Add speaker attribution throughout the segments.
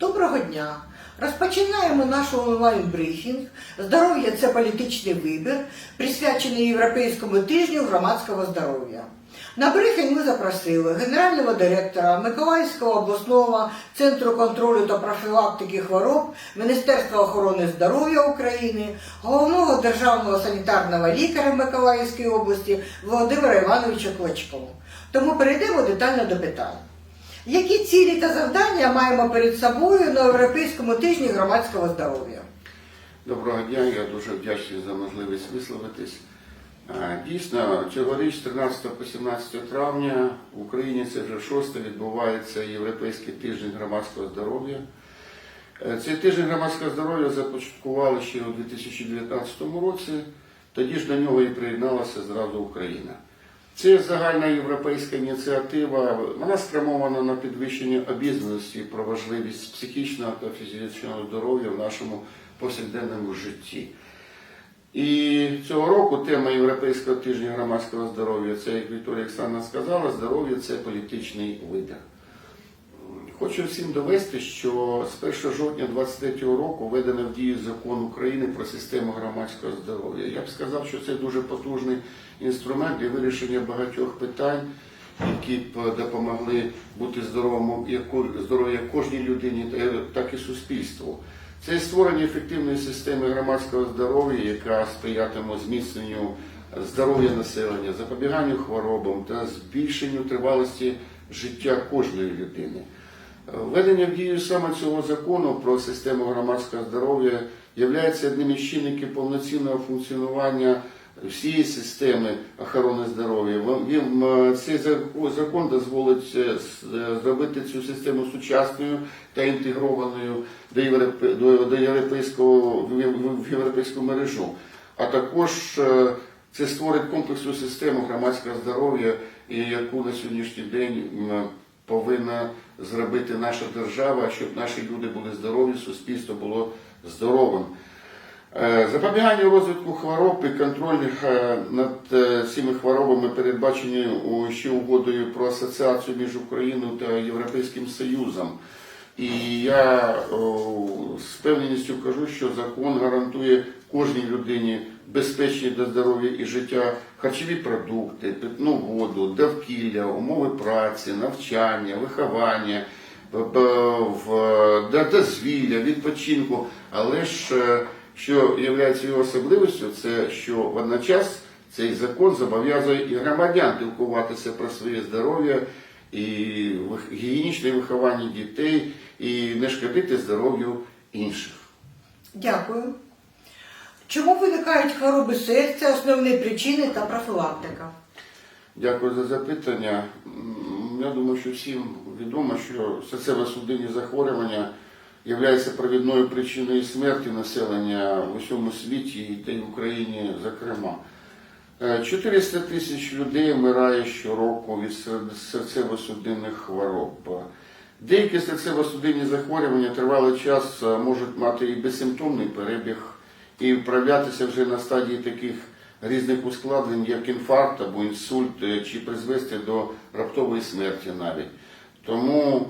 Speaker 1: Доброго дня! Розпочинаємо наш онлайн-брифінг Здоров'я це політичний вибір, присвячений Європейському тижню громадського здоров'я. На брифінг ми запросили генерального директора Миколаївського обласного центру контролю та профілактики хвороб Міністерства охорони здоров'я України, головного державного санітарного лікаря Миколаївської області Володимира Івановича Клочкова. Тому перейдемо детально до питань. Які цілі та завдання маємо перед собою на Європейському тижні громадського здоров'я?
Speaker 2: Доброго дня, я дуже вдячний за можливість висловитись. Дійсно, цьогоріч, 13 по 17 травня, в Україні це вже шосте відбувається Європейський тиждень громадського здоров'я. Е, Цей тиждень громадського здоров'я започаткували ще у 2019 році, тоді ж до нього і приєдналася зразу Україна. Це загальна європейська ініціатива, вона спрямована на підвищення обізнаності про важливість психічного та фізичного здоров'я в нашому повсякденному житті. І цього року тема Європейського тижня громадського здоров'я це, як Вікторія Олександровна сказала, здоров'я це політичний вибір. Хочу всім довести, що з 1 жовтня 2023 року введено в дію закон України про систему громадського здоров'я. Я б сказав, що це дуже потужний інструмент для вирішення багатьох питань, які б допомогли бути здоровому як здоров'ю кожній людині, так і суспільству. Це створення ефективної системи громадського здоров'я, яка сприятиме зміцненню здоров'я населення, запобіганню хворобам та збільшенню тривалості життя кожної людини. Введення в дію саме цього закону про систему громадського здоров'я є одним із чинників повноцінного функціонування всієї системи охорони здоров'я. Цей закон дозволить е, е, зробити цю систему сучасною та інтегрованою до європейського в європейську мережу. А також е, це створить комплексну систему громадського здоров'я, яку на сьогоднішній день повинна зробити наша держава, щоб наші люди були здорові, суспільство було здоровим. Е, Запобігання розвитку хвороб і контроль е, над е, цими хворобами передбачені ще угодою про асоціацію між Україною та Європейським Союзом. І я з певністю кажу, що закон гарантує кожній людині безпечні для здоров'я і життя харчові продукти, питну воду, довкілля, умови праці, навчання, виховання, дозвілля, відпочинку. Але ж е, що є його особливістю, це що водночас цей закон зобов'язує і громадян пілкуватися про своє здоров'я і гігієнічне виховання дітей, і не шкодити здоров'ю інших.
Speaker 1: Дякую. Чому виникають хвороби серця, основні причини та профілактика?
Speaker 2: Дякую за запитання. Я думаю, що всім відомо, що серцево-судинні захворювання являються провідною причиною смерті населення в усьому світі та й в Україні, зокрема. Е, 400 тисяч людей вмирає щороку від серцево-судинних хвороб. Деякі серцево-судинні захворювання тривалий час е, можуть мати і безсимптомний перебіг, і вправлятися вже на стадії таких різних ускладнень, як інфаркт або інсульт, е, чи призвести до раптової смерті навіть. Тому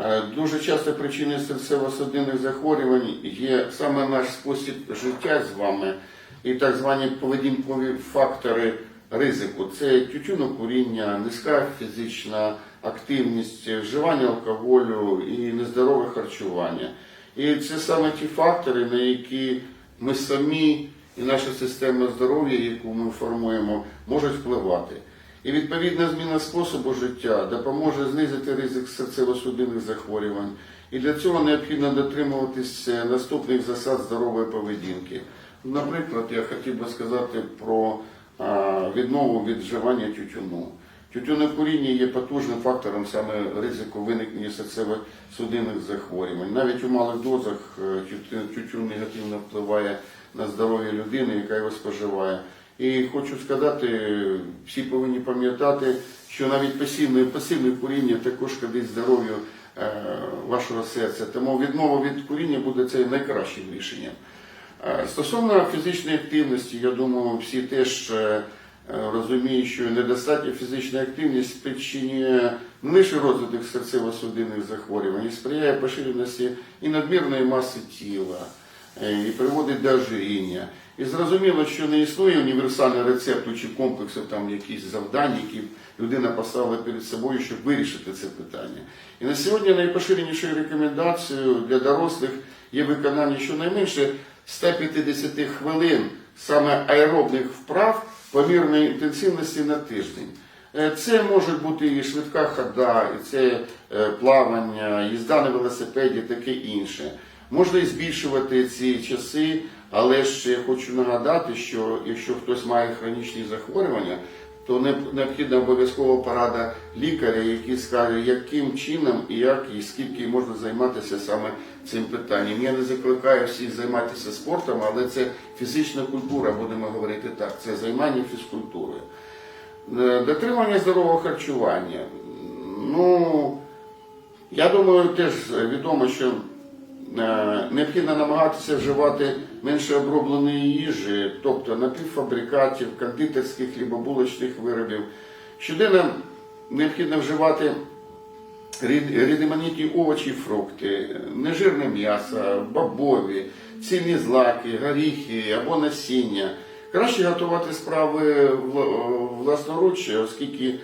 Speaker 2: е, дуже часто причиною серцево-судинних захворювань є саме наш спосіб життя з вами і так звані поведінкові фактори ризику. Це тютюнокуріння, низька фізична активність, вживання алкоголю і нездорове харчування. І це саме ті фактори, на які ми самі і наша система здоров'я, яку ми формуємо, можуть впливати. І відповідна зміна способу життя допоможе знизити ризик серцево-судинних захворювань. І для цього необхідно дотримуватись е, наступних засад здорової поведінки. Наприклад, я хотів би сказати про відмову від вживання тютюну. Тютюнокуріння є потужним фактором саме ризику виникнення серцево-судинних захворювань. Навіть у малих дозах е, тютюн, тютюн негативно впливає на здоров'я людини, яка його споживає. І хочу сказати, всі повинні пам'ятати, що навіть пасивне, пасивне куріння також шкодить здоров'ю е, вашого серця. Тому відмова від куріння буде це найкращим рішенням. Е, Стосовно фізичної активності, я думаю, всі теж е, розуміють, що недостатня фізична активність спричинює розвиток серцево-судинних захворювань, сприяє поширеності і надмірної маси тіла, е, і приводить до ожиріння. І зрозуміло, що не існує універсального рецепту чи комплексу там якісь завдань, які людина поставила перед собою, щоб вирішити це питання. І на сьогодні найпоширенішою рекомендацією для дорослих є виконання щонайменше 150 хвилин саме аеробних вправ помірної інтенсивності на тиждень. Е, Це може бути і швидка хода, і це е, плавання, їзда на велосипеді, таке інше. Можна і збільшувати ці часи, але я хочу нагадати, що якщо хтось має хронічні захворювання, то необхідна обов'язково порада лікаря, який скаже, яким чином і як і скільки можна займатися саме цим питанням. Я не закликаю всіх займатися спортом, але це фізична культура, будемо говорити так. Це займання фізкультурою. Е, Дотримання здорового харчування. Ну, я думаю, теж відомо, що необхідно намагатися вживати менше обробленої їжі, тобто напівфабрикатів, кондитерських хлібобулочних виробів. Щоденно необхідно вживати різноманітні овочі, фрукти, нежирне м'ясо, бобові, цільні злаки, горіхи або насіння. Краще готувати справи власноруч, оскільки е,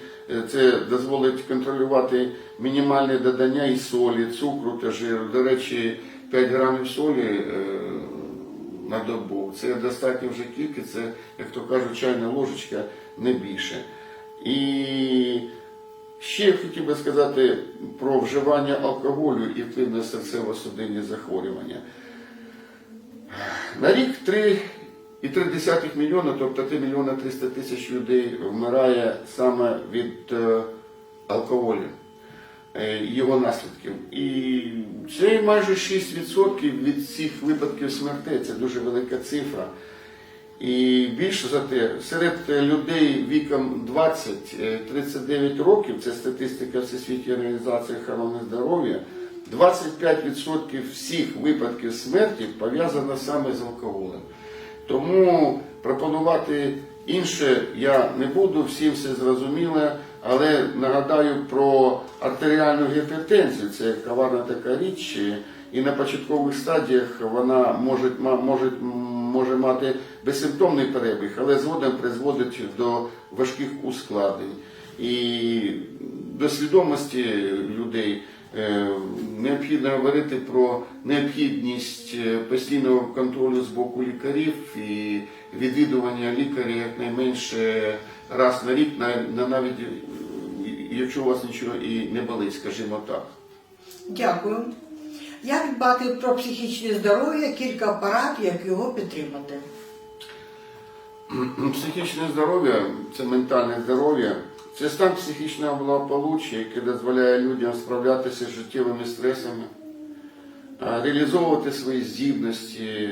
Speaker 2: це дозволить контролювати мінімальне додання і солі, цукру та жиру. До речі, 5 грамів солі е, на добу. Це достатньо вже кількість, це, як то кажуть, чайна ложечка, не більше. І ще хотів би сказати про вживання алкоголю і вплив на серцево-судинні захворювання. На рік 3,3 мільйона, тобто 3 мільйона 300 тисяч людей вмирає саме від е, алкоголю, е, його наслідків. І це майже 6% від всіх випадків смертей. Це дуже велика цифра. І більше за те, серед людей віком 20-39 років, це статистика Всесвітньої організації охорони здоров'я, 25% всіх випадків смерті пов'язано саме з алкоголем. Тому пропонувати інше я не буду, всім все зрозуміло, але нагадаю про артеріальну гіпертензію. Це коварна така річ, і на початкових стадіях вона може, може, може мати безсимптомний перебіг, але згодом призводить до важких ускладнень. І до свідомості людей необхідно говорити про необхідність е, постійного контролю з боку лікарів і відвідування лікаря якнайменше раз на рік, на, на навіть е, якщо у вас нічого і не болить, скажімо так.
Speaker 1: Дякую. Як дбати про психічне здоров'я, кілька порад, як його підтримати.
Speaker 2: Психічне здоров'я це ментальне здоров'я, це стан психічного благополуччя, який дозволяє людям справлятися з життєвими стресами, реалізовувати свої здібності.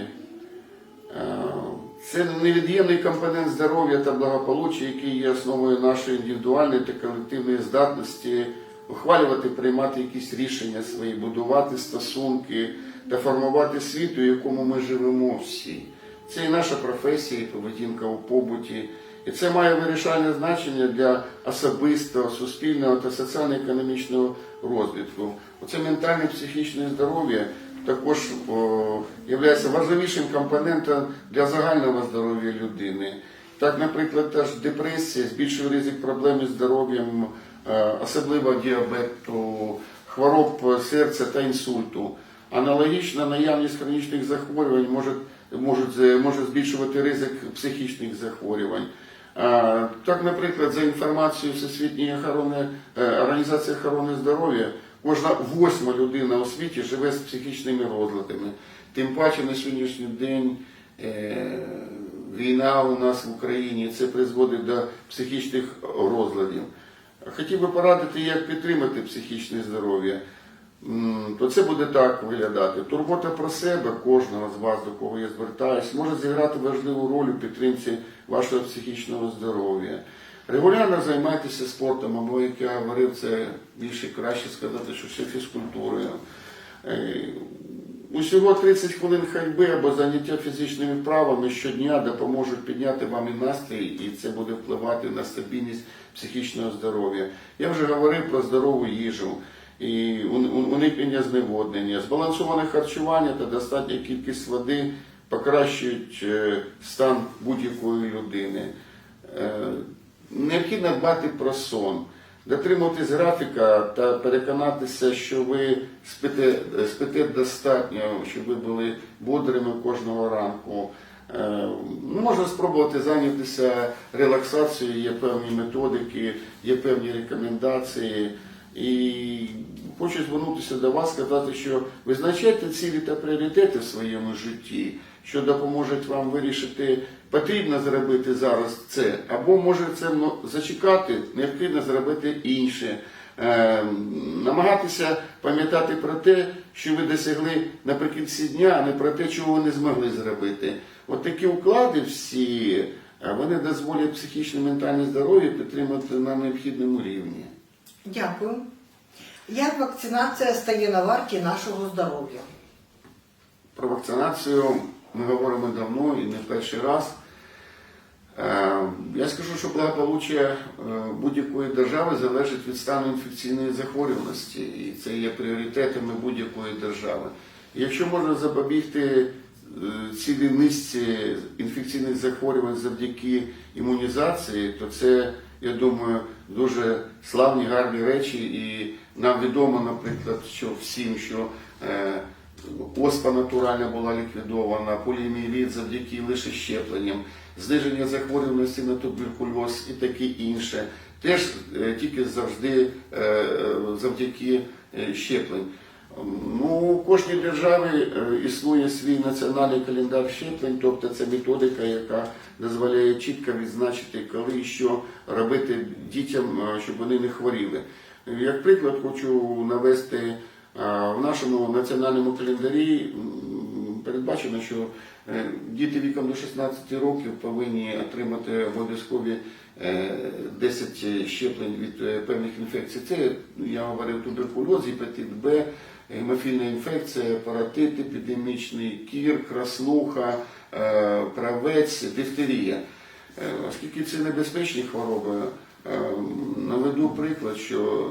Speaker 2: Це невід'ємний компонент здоров'я та благополуччя, який є основою нашої індивідуальної та колективної здатності ухвалювати, приймати якісь рішення свої, будувати стосунки та формувати світ, у якому ми живемо всі. Це і наша професія, і поведінка у побуті. І це має вирішальне значення для особистого, суспільного та соціально-економічного розвитку. Оце ментальне психічне здоров'я також є важливішим компонентом для загального здоров'я людини. Так, наприклад, та ж депресія збільшує ризик проблем із здоров'ям, е, особливо діабету, хвороб серця та інсульту. Аналогічно наявність хронічних захворювань може, можуть, може збільшувати ризик психічних захворювань. Так, наприклад, за інформацією Всесвітньої охорони, е, організації охорони здоров'я, кожна восьма людина у світі живе з психічними розладами. Тим паче на сьогоднішній день е, війна у нас в Україні це призводить до психічних розладів. Хотів би порадити, як підтримати психічне здоров'я. То це буде так виглядати. Турбота про себе кожного з вас, до кого я звертаюсь, може зіграти важливу роль у підтримці вашого психічного здоров'я. Регулярно займайтеся спортом, або як я говорив, це більше краще сказати, що ще фізкультурою. Е, Усього 30 хвилин ходьби або заняття фізичними вправами щодня допоможуть підняти вам і настрій, і це буде впливати на стабільність психічного здоров'я. Я вже говорив про здорову їжу і уни- уни- уникнення зневоднення, збалансоване харчування та достатня кількість води покращують е, стан будь-якої людини. Е, Необхідно дбати про сон, дотримуватись графіка та переконатися, що ви спите, спите достатньо, щоб ви були бодрими кожного ранку. Е, ну, Можна спробувати зайнятися релаксацією, є певні методики, є певні рекомендації. І хочу звернутися до вас, сказати, що визначайте цілі та пріоритети в своєму житті, що допоможуть вам вирішити, потрібно зробити зараз це, або може це ну, зачекати, необхідно зробити інше. Е, намагатися пам'ятати про те, що ви досягли наприкінці дня, а не про те, чого ви не змогли зробити. От такі уклади всі, е, вони дозволять психічне ментальне здоров'я підтримати на необхідному рівні.
Speaker 1: Дякую. Як вакцинація стає на варті нашого здоров'я?
Speaker 2: Про вакцинацію ми говоримо давно і не перший раз. Е, Я скажу, що благополуччя е, будь-якої держави залежить від стану інфекційної захворюваності, і це є пріоритетами будь-якої держави. Якщо можна запобігти е, цілій низці інфекційних захворювань завдяки імунізації, то це, я думаю, дуже славні, гарні речі. І нам відомо, наприклад, що всім, що е, оспа натуральна була ліквідована, поліомієліт завдяки лише щепленням, зниження захворюваності на туберкульоз і таке інше. Теж е, тільки завжди е, завдяки щеплень. Ну, у кожній державі е, існує свій національний календар щеплень, тобто це методика, яка дозволяє чітко відзначити, коли і що робити дітям, е, щоб вони не хворіли. Як приклад хочу навести е, в нашому національному календарі передбачено, що діти віком до 16 років повинні отримати обов'язкові е, 10 щеплень від певних інфекцій. Це я говорив туберкульоз, гепатит Б, гемофільна інфекція, паратит епідемічний, кір, краснуха, е, правець, дифтерія. Е, Оскільки це небезпечні хвороби, е, наведу приклад, що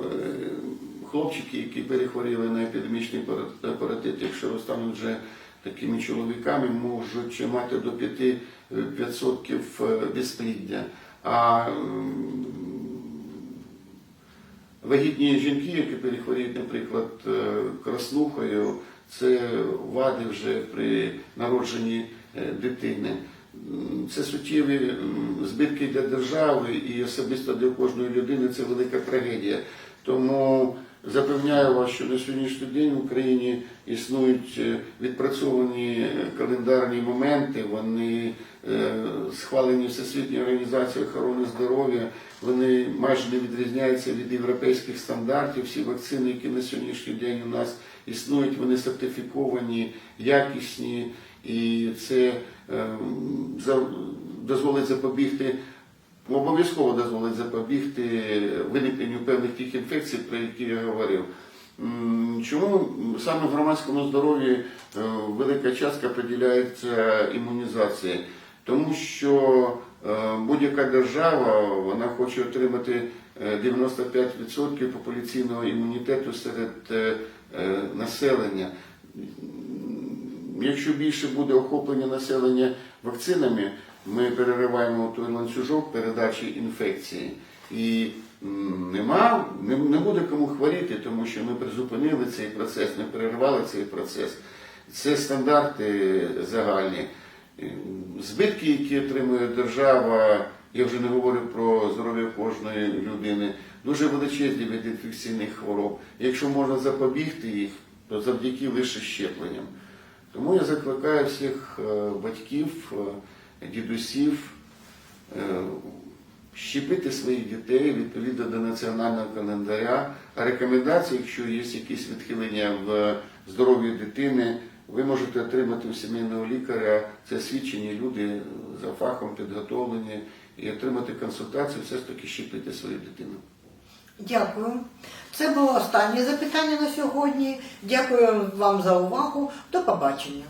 Speaker 2: хлопчики, які перехворіли на епідемічний паратит, якщо стануть вже такими чоловіками, можуть мати до 5% безпліддя. А вагітні жінки, які перехворіють, наприклад, е, краснухою, це вади вже при народженні е, дитини. Це суттєві збитки для держави і особисто для кожної людини це велика трагедія. Тому запевняю вас, що на сьогоднішній день в Україні існують е, відпрацьовані е, календарні моменти, вони е, схвалені Всесвітньою організацією охорони здоров'я, вони майже не відрізняються від європейських стандартів. Всі вакцини, які на сьогоднішній день у нас існують, вони сертифіковані, якісні, і це е, за- дозволить запобігти. Обов'язково дозволить запобігти виникненню певних тих інфекцій, про які я говорив. Чому саме в громадському здоров'ї е, велика частка приділяється імунізації? Тому що е, будь-яка держава вона хоче отримати е, 95% популяційного імунітету серед е, е, населення. Якщо більше буде охоплення населення вакцинами, ми перериваємо той ланцюжок передачі інфекції. І нема, не, буде кому хворіти, тому що ми призупинили цей процес, ми перервали цей процес. Це стандарти загальні. Збитки, які отримує держава, я вже не говорю про здоров'я кожної людини, дуже величезні від інфекційних хвороб. Якщо можна запобігти їх, то завдяки лише щепленням. Тому я закликаю всіх е, батьків, е, дідусів е, щепити своїх дітей відповідно до національного календаря. Рекомендації, якщо є якісь відхилення в здоров'ї дитини, ви можете отримати у сімейного лікаря. Це освічені люди за фахом підготовлені і отримати консультацію, все ж таки щепити свою дитину.
Speaker 1: Дякую. Це було останнє запитання на сьогодні. Дякую вам за увагу. До побачення.